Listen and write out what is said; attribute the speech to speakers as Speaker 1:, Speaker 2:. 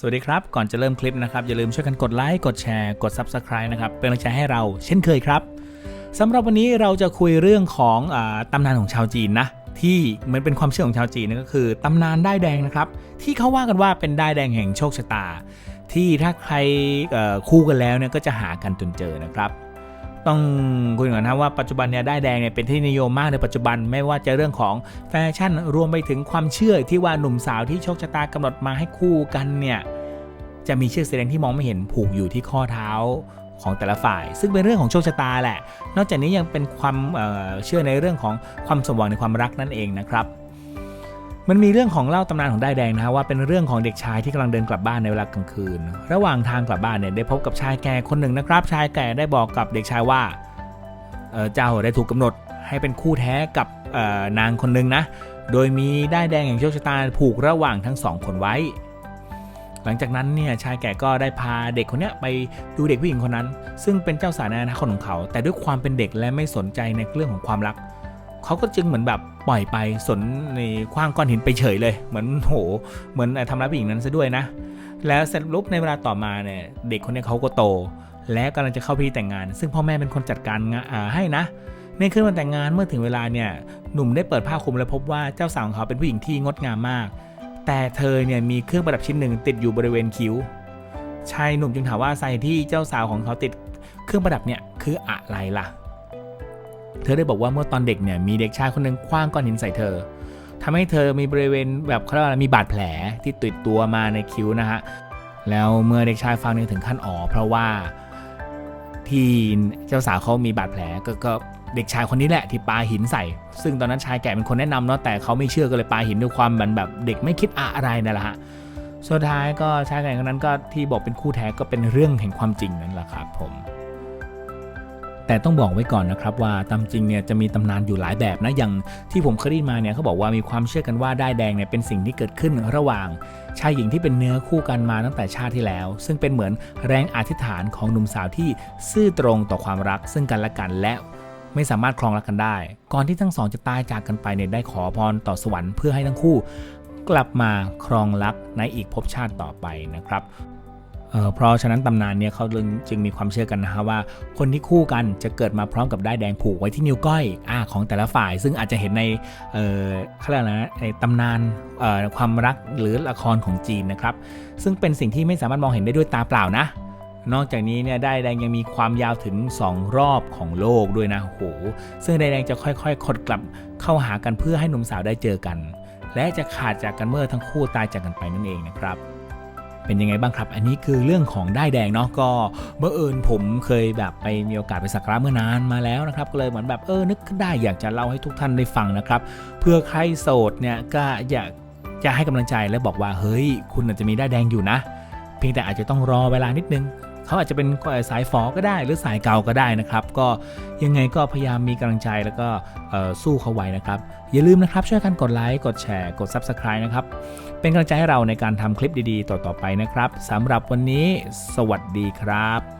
Speaker 1: สวัสดีครับ ก่อนจะเริ่มคลิปนะครับ อย่าลืมช่วยกันกดไลค์ กดแชร์ กด Subscribe นะครับ เป็นกำลังใจให้เราเช่นเคยครับสำหรับวันนี้เราจะคุยเรื่องของอตำนานของชาวจีนนะ ที่เหมือนเป็นความเชื่อของชาวจีนนั่นก็คือตำนานได้ายแดงนะครับ ที่เขาว่ากันว่าเป็นได้ายแดงแห่งโชคชะตา ที่ถ้าใครคู่กันแล้วเนี่ยก็จะหากันจนเจอนะครับ ต้องคุยก่อนนะว่าปัจจุบันเนี่ยได้ายแดงเนี่ยเป็นที่นิยมมากในปัจจุบันไม่ว่าจะเรื่องของแฟชั่นรวมไปถึงความเชื่อที่ว่าหนุ่มสาวที่โชคชะตากำหนดมาให้คู่กันเนี่ยจะมีเชือกสีแดงที่มองไม่เห็นผูกอยู่ที่ข้อเท้าของแต่ละฝ่าย ซึ่งเป็นเรื่องของโชคชะตาแหละ นอกจากนี้ยังเป็นความเเชื่อในเรื่องของความสมหวังในความรักนั่นเองนะครับ มันมีเรื่องของเล่าตำนานของได้แดงนะฮะว่าเป็นเรื่องของเด็กชายที่กำลังเดินกลับบ้านในเวลากลางคืน ระหว่างทางกลับบ้านเนี่ยได้พบกับชายแก่คนหนึ่งนะครับ ชายแก่ได้บอกกับเด็กชายว่าเจ้าได้ถูกกำหนดให้เป็นคู่แท้กับนางคนหนึ่งนะ โดยมีได้แดงแห่งโชคชะตาผูกระหว่างทั้งสองคนไว้ หลังจากนั้นเนี่ยชายแก่ก็ได้พาเด็กคนนี้ไปดูเด็กผู้หญิงคนนั้น ซึ่งเป็นเจ้าสาวในอนาคตของเขา แต่ด้วยความเป็นเด็กและไม่สนใจในเรื่องของความรัก เขาก็จึงเหมือนแบบปล่อยไปสนในคว้างก้อนหินไปเฉยเลย เหมือนโหเหมือนทำร้ายผู้หญิงนั้นซะด้วยนะ แล้วเสร็จลุกในเวลาต่อมาเนี่ยเด็กคนนี้เขาก็โต และกำลังจะเข้าพิธีแต่งงาน ซึ่งพ่อแม่เป็นคนจัดการงานให้นะในคืนวันแต่งงานเมื่อถึงเวลาเนี่ยหนุ่มได้เปิดผ้าคลุมและพบว่าเจ้าสาวของเขาเป็นผู้หญิงที่งดงามมาก แต่เธอเนี่ยมีเครื่องประดับชิ้นหนึ่งติดอยู่บริเวณคิ้วชายหนุ่มจึงถามว่าสาเหตุที่เจ้าสาวของเขาติดเครื่องประดับเนี่ยคืออะไรล่ะ เธอได้บอกว่าเมื่อตอนเด็กเนี่ยมีเด็กชายคนหนึ่งคว้างก้อนหินใส่เธอทำให้เธอมีบริเวณแบบเขาเรียกว่ามีบาดแผลที่ติดตัวมาในคิ้วนะฮะแล้วเมื่อเด็กชายฟังเนี่ยถึงขั้นอ๋อเพราะว่าที่เจ้าสาวเขามีบาดแผลก็ก็เด็กชายคนนี้แหละที่ปาหินใส่ ซึ่งตอนนั้นชายแก่เป็นคนแนะนำเนาะแต่เขาไม่เชื่อก็เลยปาหินด้วยความแบบแบบเด็กไม่คิดอะไรนั่นแหละฮะสุดท้ายก็ชายแก่คนนั้นก็ที่บอกเป็นคู่แท้ก็เป็นเรื่องแห่งความจริงนั่นแหละครับผม แต่ต้องบอกไว้ก่อนนะครับว่าตามจริงเนี่ยจะมีตำนานอยู่หลายแบบนะอย่างที่ผมเคยได้ยินมาเนี่ยเขาบอกว่ามีความเชื่อกันว่าได้ายแดงเนี่ยเป็นสิ่งที่เกิดขึ้นระหว่างชายหญิงที่เป็นเนื้อคู่กันมาตั้งแต่ชาติที่แล้ว ซึ่งเป็นเหมือนแรงอธิษฐานของหนุ่มสาวที่ซื่อตรงต่อความรัก ซึ่งกันและกันและไม่สามารถครองรักกันได้ ก่อนที่ทั้งสองจะตายจากกันไปเนี่ยได้ขอพรต่อสวรรค์เพื่อให้ทั้งคู่ กลับมาครองรักในอีกภพชาติต่อไปนะครับ เพราะฉะนั้นตำนานเนี่ยเขาจึงมีความเชื่อกันนะฮะว่าคนที่คู่กันจะเกิดมาพร้อมกับได้แดงผูกไว้ที่นิ้วก้อยอของแต่ละฝ่าย ซึ่งอาจจะเห็นในเขาเรียกอะไรนะในตำนานความรักหรือละครของจีนนะครับ ซึ่งเป็นสิ่งที่ไม่สามารถมองเห็นได้ด้วยตาเปล่านะ นอกจากนี้เนี่ยได้แดงยังมีความยาวถึง 2 รอบของโลกด้วยนะโอ้โหซึ่งได้แดงจะค่อยๆคดกลับเข้าหากันเพื่อให้หนุ่มสาวได้เจอกัน และจะขาดจากกันเมื่อทั้งคู่ตายจากกันไปนั่นเองนะครับ เป็นยังไงบ้างครับ อันนี้คือเรื่องของได้ายแดงเนาะก็เมื่อเอิญผมเคยแบบไปมีโอกาสไปสักการะเมื่อนานมาแล้วนะครับก็เลยเหมือนแบบเออนึกขึ้นได้อยากจะเล่าให้ทุกท่านได้ฟังนะครับเพื่อใครโสดเนี่ยก็อยากจะให้กำลังใจและบอกว่าเฮ้ย คุณอาจจะมีได้ายแดงอยู่นะ เพียงแต่อาจจะต้องรอเวลานิดนึง เขาอาจจะเป็นสายฝอก็ได้ หรือสายเก่าก็ได้นะครับ ก็ยังไงก็พยายามมีกำลังใจแล้วก็สู้เขาไว้นะครับ อย่าลืมนะครับช่วยกันกดไลค์กดแชร์กด Subscribe นะครับ เป็นกำลังใจให้เราในการทำคลิปดีๆ ต่อๆไปนะครับสำหรับวันนี้ สวัสดีครับ